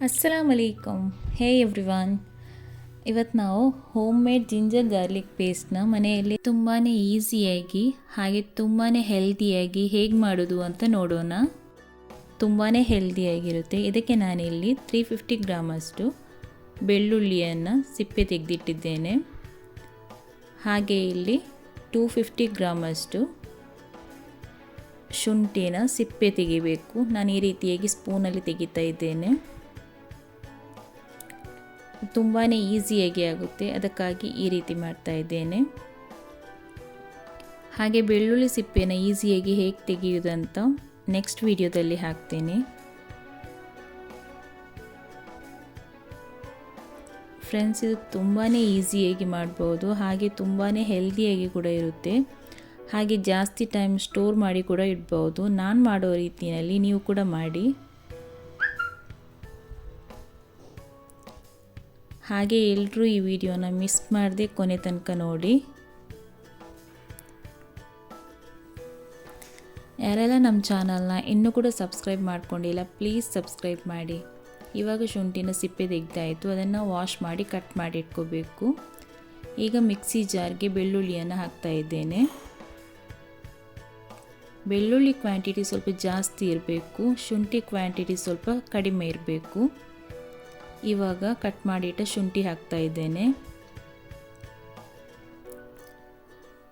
ಅಸ್ಸಲಾಮ್ ಅಲೈಕಮ್ ಹೇ everyone. ಇವತ್ತು ನಾವು home made ginger garlic ಪೇಸ್ಟ್ನ ಮನೆಯಲ್ಲಿ ತುಂಬಾ ಈಸಿಯಾಗಿ ಹಾಗೆ ತುಂಬಾ ಹೆಲ್ದಿಯಾಗಿ ಹೇಗೆ ಮಾಡೋದು ಅಂತ ನೋಡೋಣ. ತುಂಬಾ ಹೆಲ್ದಿಯಾಗಿರುತ್ತೆ ಇದಕ್ಕೆ ನಾನಿಲ್ಲಿ ತ್ರೀ ಫಿಫ್ಟಿ ಗ್ರಾಮಷ್ಟು ಬೆಳ್ಳುಳ್ಳಿಯನ್ನು ಸಿಪ್ಪೆ ತೆಗೆದಿಟ್ಟಿದ್ದೇನೆ. ಹಾಗೆ ಇಲ್ಲಿ ಟೂ ಫಿಫ್ಟಿ ಗ್ರಾಮಷ್ಟು ಶುಂಠಿನ ಸಿಪ್ಪೆ ತೆಗಿಬೇಕು. ನಾನು ಈ ರೀತಿಯಾಗಿ ಸ್ಪೂನಲ್ಲಿ ತೆಗಿತಾ ಇದ್ದೇನೆ. ತುಂಬಾ ಈಸಿಯಾಗಿ ಆಗುತ್ತೆ. ಅದಕ್ಕಾಗಿ ಈ ರೀತಿ ಮಾಡ್ತಾ ಇದ್ದೇನೆ. ಹಾಗೆ ಬೆಳ್ಳುಳ್ಳಿ ಸಿಪ್ಪೆನ ಈಸಿಯಾಗಿ ಹೇಗೆ ತೆಗೆಯುವುದಂತ ನೆಕ್ಸ್ಟ್ ವಿಡಿಯೋದಲ್ಲಿ ಹಾಕ್ತೇನೆ. ಫ್ರೆಂಡ್ಸ್ ಇದು ತುಂಬಾ ಈಸಿಯಾಗಿ ಮಾಡ್ಬೋದು. ಹಾಗೆ ತುಂಬಾ ಹೆಲ್ದಿಯಾಗಿ ಕೂಡ ಇರುತ್ತೆ. ಹಾಗೆ ಜಾಸ್ತಿ ಟೈಮ್ ಸ್ಟೋರ್ ಮಾಡಿ ಕೂಡ ಇಡ್ಬೋದು. ನಾನು ಮಾಡೋ ರೀತಿಯಲ್ಲಿ ನೀವು ಕೂಡ ಮಾಡಿ. ಹಾಗೆ ಎಲ್ಲರೂ ಈ ವಿಡಿಯೋನ ಮಿಸ್ ಮಾಡದೆ ಕೊನೆ ತನಕ ನೋಡಿ. ಯಾರೆಲ್ಲ ನಮ್ಮ ಚಾನಲ್ನ ಇನ್ನೂ ಕೂಡ ಸಬ್ಸ್ಕ್ರೈಬ್ ಮಾಡ್ಕೊಂಡಿಲ್ಲ, ಪ್ಲೀಸ್ ಸಬ್ಸ್ಕ್ರೈಬ್ ಮಾಡಿ. ಇವಾಗ ಶುಂಠಿನ ಸಿಪ್ಪೆ ತೆಗ್ದಾಯಿತು, ಅದನ್ನು ವಾಶ್ ಮಾಡಿ ಕಟ್ ಮಾಡಿ ಇಟ್ಕೋಬೇಕು. ಈಗ ಮಿಕ್ಸಿ ಜಾರ್ಗೆ ಬೆಳ್ಳುಳ್ಳಿಯನ್ನು ಹಾಕ್ತಾ ಇದ್ದೇನೆ. ಬೆಳ್ಳುಳ್ಳಿ ಕ್ವಾಂಟಿಟಿ ಸ್ವಲ್ಪ ಜಾಸ್ತಿ ಇರಬೇಕು, ಶುಂಠಿ ಕ್ವಾಂಟಿಟಿ ಸ್ವಲ್ಪ ಕಡಿಮೆ ಇರಬೇಕು. ಇವಾಗ ಕಟ್ ಮಾಡಿಟ್ಟ ಶುಂಠಿ ಹಾಕ್ತಾ ಇದ್ದೇನೆ.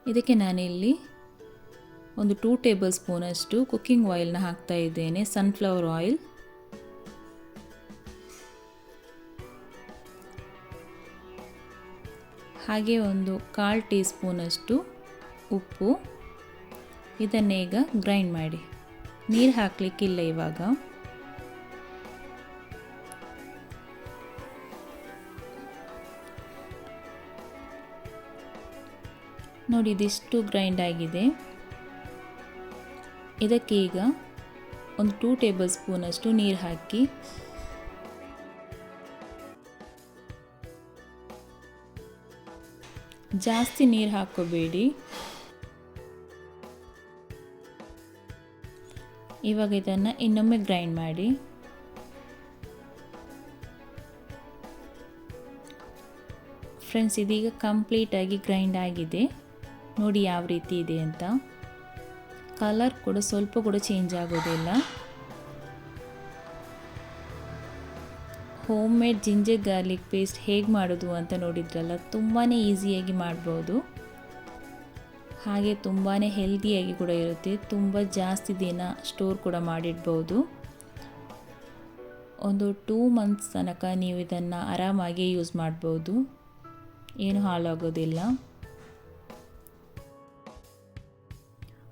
ಇದಕ್ಕೆ ನಾನಿಲ್ಲಿ ಒಂದು ಟೂ ಟೇಬಲ್ ಸ್ಪೂನಷ್ಟು ಕುಕ್ಕಿಂಗ್ ಆಯಿಲ್ನ ಹಾಕ್ತಾ ಇದ್ದೇನೆ, ಸನ್ಫ್ಲವರ್ ಆಯಿಲ್. ಹಾಗೆ ಒಂದು ಕಾಲು ಟೀ ಸ್ಪೂನಷ್ಟು ಉಪ್ಪು. ಇದನ್ನೇ ಈಗ ಗ್ರೈಂಡ್ ಮಾಡಿ. ನೀರು ಹಾಕಲಿಕ್ಕಿಲ್ಲ ಇವಾಗ. ನೋಡಿ, ಇದಿಷ್ಟು ಗ್ರೈಂಡ್ ಆಗಿದೆ. ಇದಕ್ಕೆ ಈಗ ಒಂದು ಟೂ ಟೇಬಲ್ ಸ್ಪೂನಷ್ಟು ನೀರು ಹಾಕಿ. ಜಾಸ್ತಿ ನೀರು ಹಾಕೋಬೇಡಿ ಇವಾಗ ಇದನ್ನು ಇನ್ನೊಮ್ಮೆ ಗ್ರೈಂಡ್ ಮಾಡಿ. ಫ್ರೆಂಡ್ಸ್ ಇದೀಗ ಕಂಪ್ಲೀಟಾಗಿ ಗ್ರೈಂಡ್ ಆಗಿದೆ. ನೋಡಿ ಯಾವ ರೀತಿ ಇದೆ ಅಂತ. ಕಲರ್ ಕೂಡ ಸ್ವಲ್ಪ ಕೂಡ ಚೇಂಜ್ ಆಗೋದಿಲ್ಲ. Home made ginger garlic paste ಹೇಗೆ ಮಾಡೋದು ಅಂತ ನೋಡಿದ್ರಲ್ಲ ತುಂಬಾ ಈಸಿಯಾಗಿ ಮಾಡ್ಬೋದು. ಹಾಗೆ ತುಂಬಾ ಹೆಲ್ದಿಯಾಗಿ ಕೂಡ ಇರುತ್ತೆ. ತುಂಬ ಜಾಸ್ತಿ ದಿನ ಸ್ಟೋರ್ ಕೂಡ ಮಾಡಿಡ್ಬೋದು. ಒಂದು ಟೂ ಮಂತ್ಸ್ ತನಕ ನೀವು ಇದನ್ನು ಆರಾಮಾಗಿ ಯೂಸ್ ಮಾಡ್ಬೋದು. ಏನು ಹಾಳಾಗೋದಿಲ್ಲ.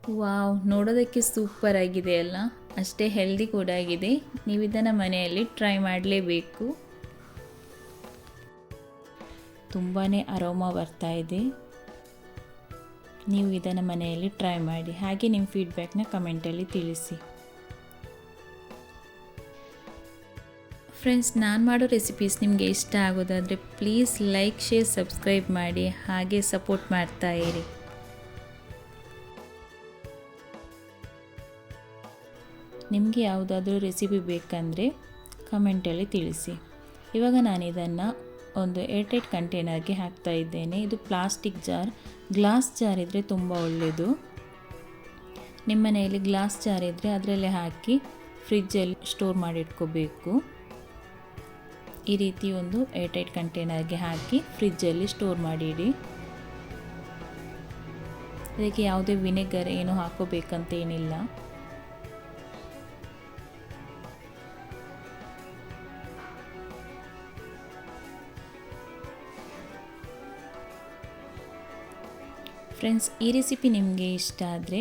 ವಾವ್, ನೋಡೋದಕ್ಕೆ ಸೂಪರ್ ಆಗಿದೆ ಅಲ್ಲ? ಅಷ್ಟೇ ಹೆಲ್ದಿ ಕೂಡ ಆಗಿದೆ. ನೀವು ಇದನ್ನು ಮನೆಯಲ್ಲಿ ಟ್ರೈ ಮಾಡಲೇಬೇಕು. ತುಂಬಾ ಅರೋಮಾ ಬರ್ತಾ ಇದೆ. ನೀವು ಇದನ್ನು ಮನೆಯಲ್ಲಿ ಟ್ರೈ ಮಾಡಿ. ಹಾಗೆ ನಿಮ್ಮ ಫೀಡ್ಬ್ಯಾಕ್ನ ಕಮೆಂಟಲ್ಲಿ ತಿಳಿಸಿ. ಫ್ರೆಂಡ್ಸ್ ನಾನು ಮಾಡೋ ರೆಸಿಪೀಸ್ ನಿಮಗೆ ಇಷ್ಟ ಆಗೋದಾದರೆ ಪ್ಲೀಸ್ ಲೈಕ್ ಶೇರ್ ಸಬ್ಸ್ಕ್ರೈಬ್ ಮಾಡಿ. ಹಾಗೆ ಸಪೋರ್ಟ್ ಮಾಡ್ತಾ ಇರಿ. ನಿಮಗೆ ಯಾವುದಾದ್ರೂ ರೆಸಿಪಿ ಬೇಕಂದರೆ ಕಮೆಂಟಲ್ಲಿ ತಿಳಿಸಿ. ಇವಾಗ ನಾನು ಇದನ್ನು ಒಂದು ಏರ್ಟೈಟ್ ಕಂಟೈನರ್ಗೆ ಹಾಕ್ತಾ ಇದ್ದೇನೆ. ಇದು ಪ್ಲಾಸ್ಟಿಕ್ ಜಾರ್ ಗ್ಲಾಸ್ ಜಾರ್ ಇದ್ದರೆ ತುಂಬ ಒಳ್ಳೆಯದು ನಿಮ್ಮ ಮನೆಯಲ್ಲಿ ಗ್ಲಾಸ್ ಜಾರ್ ಇದ್ದರೆ ಅದರಲ್ಲೇ ಹಾಕಿ ಫ್ರಿಜ್ಜಲ್ಲಿ ಸ್ಟೋರ್ ಮಾಡಿಟ್ಕೋಬೇಕು. ಈ ರೀತಿ ಒಂದು ಏರ್ಟೈಟ್ ಕಂಟೈನರ್ಗೆ ಹಾಕಿ ಫ್ರಿಜ್ಜಲ್ಲಿ ಸ್ಟೋರ್ ಮಾಡಿಡಿ. ಇದಕ್ಕೆ ಯಾವುದೇ ವಿನೆಗರ್ ಏನು ಹಾಕೋಬೇಕಂತ ಏನಿಲ್ಲ ಫ್ರೆಂಡ್ಸ್ ಈ ರೆಸಿಪಿ ನಿಮಗೆ ಇಷ್ಟ ಆದರೆ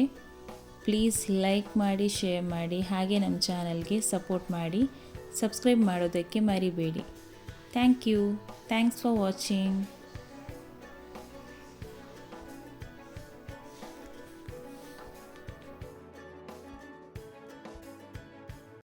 ಪ್ಲೀಸ್ ಲೈಕ್ ಮಾಡಿ ಶೇರ್ ಮಾಡಿ, ಹಾಗೆ ನಮ್ಮ ಚಾನಲ್ಗೆ ಸಪೋರ್ಟ್ ಮಾಡಿ ಸಬ್ಸ್ಕ್ರೈಬ್ ಮಾಡೋದಕ್ಕೆ ಮರಿಬೇಡಿ. Thank you thanks for watching